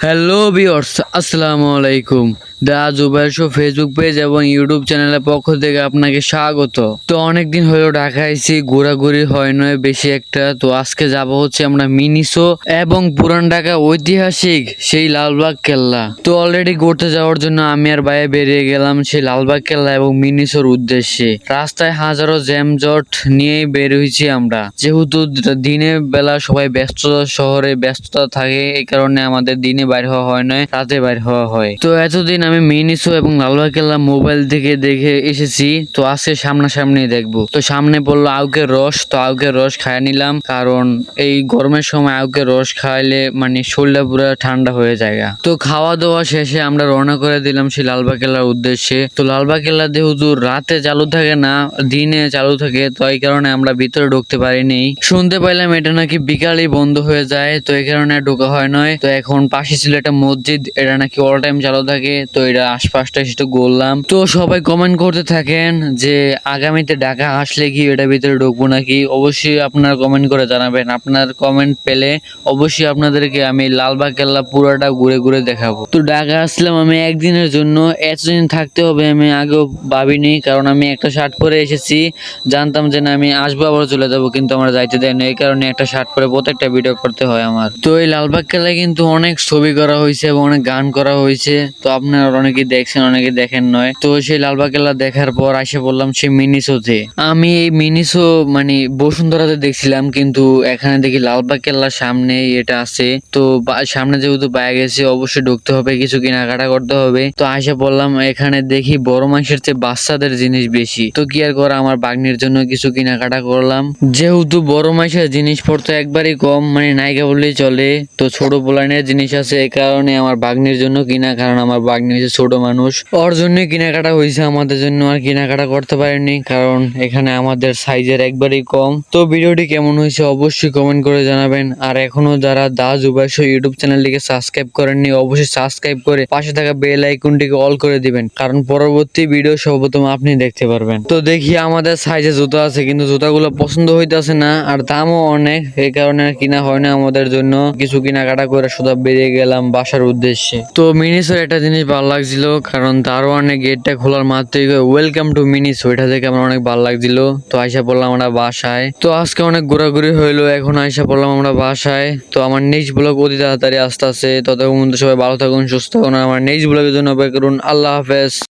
Hello viewers আসসালামু আলাইকুম the Zubair show Facebook page এবং ইউটিউব চ্যানেলের পক্ষ থেকে আপনাকে স্বাগত। তো অনেকদিন হলো ঢাকা আইছি, ঘোরাঘুরি হয় নয় বেশি একটা। তো আজকে যাব হচ্ছে আমরা মিনিসো এবং পুরান ঢাকা ঐতিহাসিক সেই লালবাগ কেল্লা। তো অলরেডি ঘুরতে যাওয়ার জন্য আমি আর বাইরে বেরিয়ে গেলাম সেই লালবাগ কেল্লা এবং মিনিসোর উদ্দেশ্যে। রাস্তায় হাজারো জ্যামজট নিয়েই বের হয়েছি আমরা। যেহেতু দিনের বেলা সবাই ব্যস্ততা শহরে ব্যস্ততা থাকে, এই কারণে আমাদের দিনে বাইর হওয়া হয় নয়, রাতে বাইর হওয়া হয়। তো এতদিন আমি মিনিসো এবং লালবাগ কেল্লা মোবাইল থেকে দেখে এসেছি, তো আজকে সামনাসামনি দেখব। তো সামনে পড়ল আউকের রস, তো আউকের রস খায় নিলাম, কারণ এই গরমের সময় আউকের রস খাইলে মানে শরীরটা পুরো ঠান্ডা হয়ে যায় তো খাওয়া দাওয়া শেষে আমরা রওনা করে দিলাম সেই লালবাগ কেল্লার উদ্দেশ্যে। তো লালবাগ কেল্লা যেহেতু রাতে চালু থাকে না, দিনে চালু থাকে, তো এই কারণে আমরা ভিতরে ঢুকতে পারিনি। শুনতে পাইলাম এটা নাকি বিকালেই বন্ধ হয়ে যায়, তো এই কারণে ঢোকা হয় নয় তো এখন পাশে ছিল একটা মসজিদ, এটা নাকি অল টাইম চালু থাকে, তো এটা আশপাশটা সেটা ঘুরলাম তো সবাই কমেন্ট করতে থাকেন যে আগামীতে ঢাকা আসলে কি এটা ভিতরে ঢুকবো নাকি? অবশ্যই আপনার কমেন্ট করে জানাবেন। আপনার কমেন্ট পেলে অবশ্যই আপনাদেরকে আমি লালবাগ কেল্লা পুরোটা ঘুরে ঘুরে দেখাবো। তো ঢাকা আসলাম আমি একদিনের জন্য। এতদিন থাকতে হবে আমি আগেও ভাবিনি, কারণ আমি একটা শার্ট পরে এসেছি। জানতাম যে না, আমি আসব আবার চলে যাব, কিন্তু আমার যাইতে দেয় না এই কারণে একটা শার্ট পরে প্রত্যেকটা ভিডিও করতে হয় আমার। তো এই লালবাগ কেল্লায় কিন্তু অনেক ছবি করা হয়েছে এবং অনেক গান করা হয়েছে। তো আপনারা অনেকেই দেখছেন অনেকে দেখেন নয়। তো সেই লালবাগ কেল্লা দেখার পর আসে বললাম সেই মিনিসোতে আমি এই মিনিসো মানে বসুন্ধরাতে দেখছিলাম, কিন্তু এখানে দেখি লালবাগ কেল্লার সামনে এটা আছে। তো সামনে যেহেতু পায়ে গেছে অবশ্যই ঢুকতে হবে, কিছু কেনাকাটা করতে হবে। তো আসে বললাম, এখানে দেখি বড় মাংসের চেয়ে বাচ্চাদের জিনিস বেশি। তো কি আর করা, আমার বাগনির জন্য কিছু কেনাকাটা করলাম। যেহেতু বড় মাংসের জিনিসপত্র একবারই কম মানে নায়িকা বললেই চলে। তো ছোট পোলানের জিনিস আছে এই কারণে আমার বাগনির জন্য কিনা, কারণ আমার বাগনি হচ্ছে ছোট মানুষ। ওর জন্য কেনাকাটা হয়েছে আমাদের জন্য, আর কেনাকাটা করতে পারিনি কারণ এখানে আমাদের সাইজের একবারই কম। তো ভিডিওটি কেমন হয়েছে অবশ্যই কমেন্ট করে জানাবেন। আর এখনও যারা দা জুবাইশ ইউটিউব চ্যানেলটিকে সাবস্ক্রাইব করেননি, অবশ্যই সাবস্ক্রাইব করে পাশে থাকা বেল আইকনটিকে অল করে দিবেন, কারণ পরবর্তী ভিডিও সর্বপ্রথম আপনি দেখতে পারবেন। তো দেখি আমাদের সাইজে জুতো আছে, কিন্তু জুতাগুলো পছন্দ হইতেছে না, আর দামও অনেক এই কারণে কিনা হয় না আমাদের জন্য। কিছু কেনাকাটা করে শুধু বেরিয়ে গেলাম বাসার উদ্দেশ্যে। তো মিনিসের একটা জিনিস ভালো লাগছিল, কারণ দারোয়ানে গেটটা খোলার মাত্রই ওয়েলকাম টু মিনি ওইটা দেখে আমার অনেক ভালো লাগছিল। তো আইসা পড়লাম আমরা বাসায়। তো আজকে অনেক ঘোরাঘুরি হইল, এখন আইসা পড়লাম আমরা বাসায়। তো আমার নিজ ব্লগ অতি তাড়াতাড়ি আসতে আছে ততক্ষণ সবাই ভালো থাকুন, সুস্থ থাকুন আমার নিজ ব্লগের জন্য অপেক্ষা করুন। আল্লাহ হাফেজ।